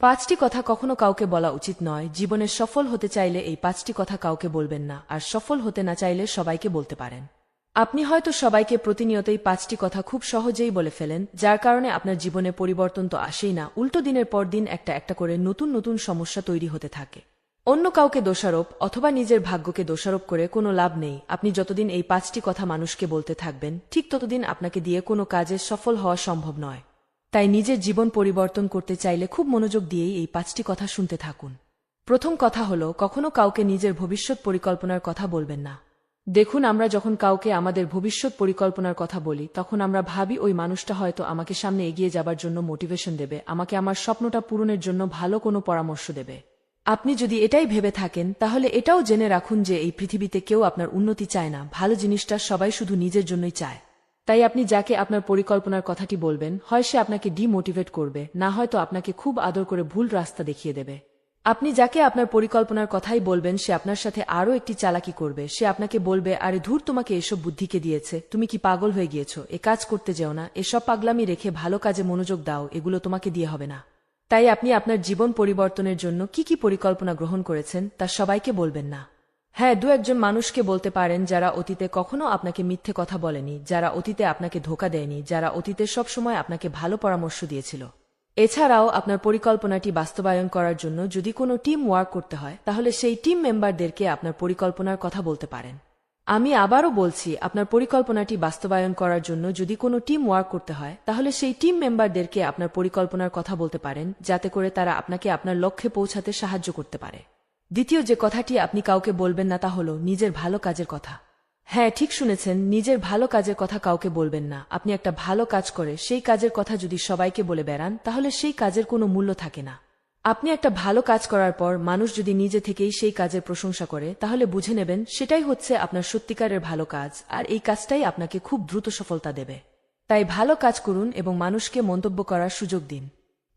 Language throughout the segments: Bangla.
পাঁচটি কথা কখনো কাউকে বলা উচিত নয়। জীবনে সফল হতে চাইলে এই পাঁচটি কথা কাউকে বলবেন না, আর সফল হতে না চাইলে সবাইকে বলতে পারেন। আপনি হয়তো সবাইকে প্রতিনিয়তই পাঁচটি কথা খুব সহজেই বলে ফেলেন, যার কারণে আপনার জীবনে পরিবর্তন তো আসেই না। উল্টো দিনের পর দিন একটা একটা করে নতুন নতুন সমস্যা তৈরি হতে থাকে। অন্য কাউকে দোষারোপ অথবা নিজের ভাগ্যকে দোষারোপ করে কোনো লাভ নেই। আপনি যতদিন এই পাঁচটি কথা মানুষকে বলতে থাকবেন, ঠিক ততদিন আপনাকে দিয়ে কোনো কাজে সফল হওয়া সম্ভব নয়। তাই নিজের জীবন পরিবর্তন করতে চাইলে খুব মনোযোগ দিয়েই এই পাঁচটি কথা শুনতে থাকুন। প্রথম কথা হল, কখনো কাউকে নিজের ভবিষ্যৎ পরিকল্পনার কথা বলবেন না। দেখুন, আমরা যখন কাউকে আমাদের ভবিষ্যৎ পরিকল্পনার কথা বলি, তখন আমরা ভাবি ওই মানুষটা হয়তো আমাকে সামনে এগিয়ে যাবার জন্য মোটিভেশন দেবে, আমাকে আমার স্বপ্নটা পূরণের জন্য ভালো কোনো পরামর্শ দেবে। আপনি যদি এটাই ভেবে থাকেন, তাহলে এটাও জেনে রাখুন যে এই পৃথিবীতে কেউ আপনার উন্নতি চায় না, ভালো জিনিসটা সবাই শুধু নিজের জন্যই চায়। তাই আপনি যাকে আপনার পরিকল্পনার কথাটি বলবেন, হয় সে আপনাকে ডিমোটিভেট করবে, না হয়তো আপনাকে খুব আদর করে ভুল রাস্তা দেখিয়ে দেবে। আপনি যাকে আপনার পরিকল্পনার কথাই বলবেন, সে আপনার সাথে আরও একটি চালাকি করবে। সে আপনাকে বলবে, আরে ধূর, তোমাকে এসব বুদ্ধিকে দিয়েছে? তুমি কি পাগল হয়ে গিয়েছো? এ কাজ করতে যেও না। এসব পাগলামি রেখে ভালো কাজে মনোযোগ দাও। এগুলো তোমাকে দিয়ে হবে না। তাই আপনি আপনার জীবন পরিবর্তনের জন্য কি কি পরিকল্পনা গ্রহণ করেছেন, তা সবাইকে বলবেন না। হ্যাঁ দু একজন মানুষকে বলতে পারেন যারা অতীতে কখনো আপনাকে মিথ্যে কথা বলেনি, যারা অতীতে আপনাকে ধোকা দেয়নি, যারা অতীতে সবসময় আপনাকে ভালো পরামর্শ দিয়েছিল। এছাড়াও আপনার পরিকল্পনাটি বাস্তবায়ন করার জন্য যদি কোনো টিম ওয়ার্ক করতে হয়, তাহলে সেই টিম মেম্বারদেরকে আপনার পরিকল্পনার কথা বলতে পারেন। আমি আবারও বলছি, আপনার পরিকল্পনাটি বাস্তবায়ন করার জন্য যদি কোনো টিম ওয়ার্ক করতে হয়, তাহলে সেই টিম মেম্বারদেরকে আপনার পরিকল্পনার কথা বলতে পারেন, যাতে করে তারা আপনাকে আপনার লক্ষ্যে পৌঁছাতে সাহায্য করতে পারে। দ্বিতীয় যে কথাটি আপনি কাউকে বলবেন না তা হল নিজের ভালো কাজের কথা। হ্যাঁ ঠিক শুনেছেন, নিজের ভালো কাজের কথা কাউকে বলবেন না। আপনি একটা ভালো কাজ করে সেই কাজের কথা যদি সবাইকে বলে বেড়ান, তাহলে সেই কাজের কোনো মূল্য থাকে না। আপনি একটা ভালো কাজ করার পর মানুষ যদি নিজে থেকেই সেই কাজের প্রশংসা করে, তাহলে বুঝে নেবেন সেটাই হচ্ছে আপনার সত্যিকারের ভালো কাজ, আর এই কাজটাই আপনাকে খুব দ্রুত সফলতা দেবে। তাই ভালো কাজ করুন এবং মানুষকে মন্তব্য করার সুযোগ দিন।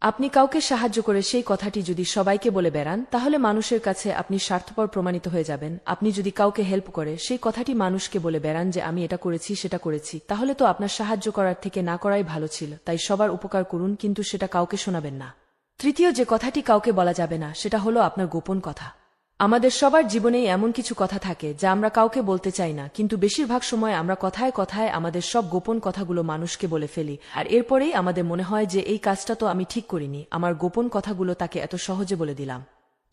আপনি কাউকে সাহায্য করে সেই কথাটি যদি সবাইকে বলে বেড়ান, তাহলে মানুষের কাছে আপনি স্বার্থপর প্রমাণিত হয়ে যাবেন। আপনি যদি কাউকে হেল্প করে সেই কথাটি মানুষকে বলে বেড়ান যে, আমি এটা করেছি, সেটা করেছি, তাহলে তো আপনার সাহায্য করার থেকে না করাই ভালো ছিল। তাই সবার উপকার করুন, কিন্তু সেটা কাউকে শোনাবেন না। তৃতীয় যে কথাটি কাউকে বলা যাবে না, সেটা হলো আপনার গোপন কথা। আমাদের সবার জীবনেই এমন কিছু কথা থাকে যা আমরা কাউকে বলতে চাই না, কিন্তু বেশিরভাগ সময় আমরা কথায় কথায় আমাদের সব গোপন কথাগুলো মানুষকে বলে ফেলি। আর এরপরেই আমাদের মনে হয় যে এই কাজটা তো আমি ঠিক করিনি, আমার গোপন কথাগুলো তাকে এত সহজে বলে দিলাম।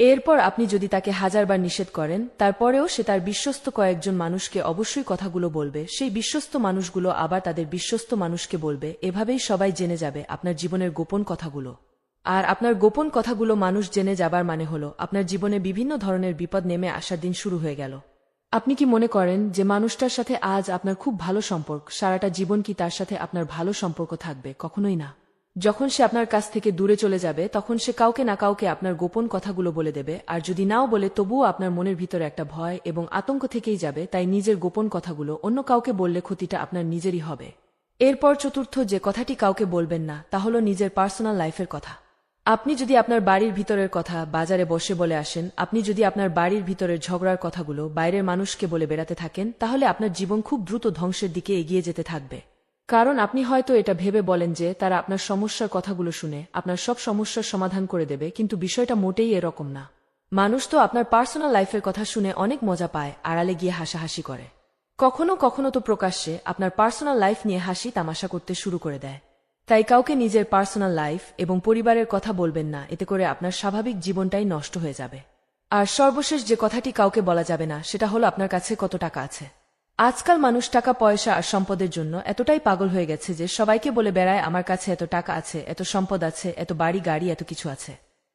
এরপর আপনি যদি তাকে হাজারবার নিষেধ করেন, তারপরেও সে তার বিশ্বস্ত কয়েকজন মানুষকে অবশ্যই কথাগুলো বলবে, সেই বিশ্বস্ত মানুষগুলো আবার তাদের বিশ্বস্ত মানুষকে বলবে, এভাবেই সবাই জেনে যাবে আপনার জীবনের গোপন কথাগুলো। আর আপনার গোপন কথাগুলো মানুষ জেনে যাবার মানে হল, আপনার জীবনে বিভিন্ন ধরনের বিপদ নেমে আসার দিন শুরু হয়ে গেল। আপনি কি মনে করেন যে মানুষটার সাথে আজ আপনার খুব ভালো সম্পর্ক, সারাটা জীবন কি তার সাথে আপনার ভালো সম্পর্ক থাকবে? কখনোই না। যখন সে আপনার কাছ থেকে দূরে চলে যাবে, তখন সে কাউকে না কাউকে আপনার গোপন কথাগুলো বলে দেবে, আর যদি নাও বলে, তবুও আপনার মনের ভিতরে একটা ভয় এবং আতঙ্ক থেকেই যাবে, তাই নিজের গোপন কথাগুলো অন্য কাউকে বললে ক্ষতিটা আপনার নিজেরই হবে। এরপর চতুর্থ, যে কথাটি কাউকে বলবেন না, তা হল নিজের পার্সোনাল লাইফের কথা। আপনি যদি আপনার বাড়ির ভিতরের কথা বাজারে বসে বলে আসেন, আপনি যদি আপনার বাড়ির ভিতরের ঝগড়ার কথাগুলো বাইরের মানুষকে বলে বেড়াতে থাকেন, তাহলে আপনার জীবন খুব দ্রুত ধ্বংসের দিকে এগিয়ে যেতে থাকবে। কারণ আপনি হয়তো এটা ভেবে বলেন যে তারা আপনার সমস্যার কথাগুলো শুনে আপনার সব সমস্যার সমাধান করে দেবে, কিন্তু বিষয়টা মোটেই এরকম না। মানুষ তো আপনার পার্সোনাল লাইফের কথা শুনে অনেক মজা পায়, আড়ালে গিয়ে হাসাহাসি করে। কখনো কখনো তো প্রকাশ্যে আপনার পার্সোনাল লাইফ নিয়ে হাসি তামাশা করতে শুরু করে দেয়। তাই কাউকে নিজের পার্সোনাল লাইফ এবং পরিবারের কথা বলবেন না, এতে করে আপনার স্বাভাবিক জীবনটাই নষ্ট হয়ে যাবে। আর সর্বশেষ যে কথাটি কাউকে বলা যাবে না, সেটা হলো আপনার কাছে কত টাকা আছে। আজকাল মানুষ টাকা, পয়সা আর সম্পদের জন্য এতটাই পাগল হয়ে গেছে যে সবাইকে বলে বেড়ায়, আমার কাছে এত টাকা আছে, এত সম্পদ আছে, এত বাড়ি, গাড়ি, এত কিছু আছে।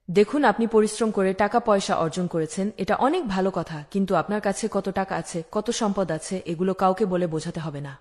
দেখুন, আপনি পরিশ্রম করে টাকা, পয়সা অর্জন করেছেন, এটা অনেক ভালো কথা, কিন্তু আপনার কাছে কত টাকা আছে, কত সম্পদ আছে, এগুলো কাউকে বলে বোঝাতে হবে না।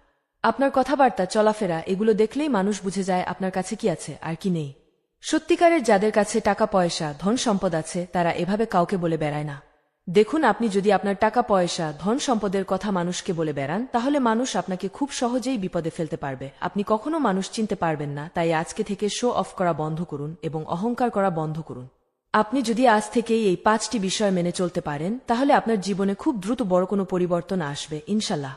আপনার কথাবার্তা, চলাফেরা, এগুলো দেখলেই মানুষ বুঝে যায় আপনার কাছে কি আছে আর কি নেই। সত্যিকারের যাদের কাছে টাকা, পয়সা, ধন সম্পদ আছে, তারা এভাবে কাউকে বলে বেড়ায় না। দেখুন, আপনি যদি আপনার টাকা, পয়সা, ধন সম্পদের কথা মানুষকে বলে বেড়ান, তাহলে মানুষ আপনাকে খুব সহজেই বিপদে ফেলতে পারবে। আপনি কখনো মানুষ চিনতে পারবেন না, তাই আজকে থেকে শো অফ করা বন্ধ করুন এবং অহংকার করা বন্ধ করুন। আপনি যদি আজ থেকেই এই পাঁচটি বিষয় মেনে চলতে পারেন, তাহলে আপনার জীবনে খুব দ্রুত বড় কোনো পরিবর্তন আসবে, ইনশাল্লাহ।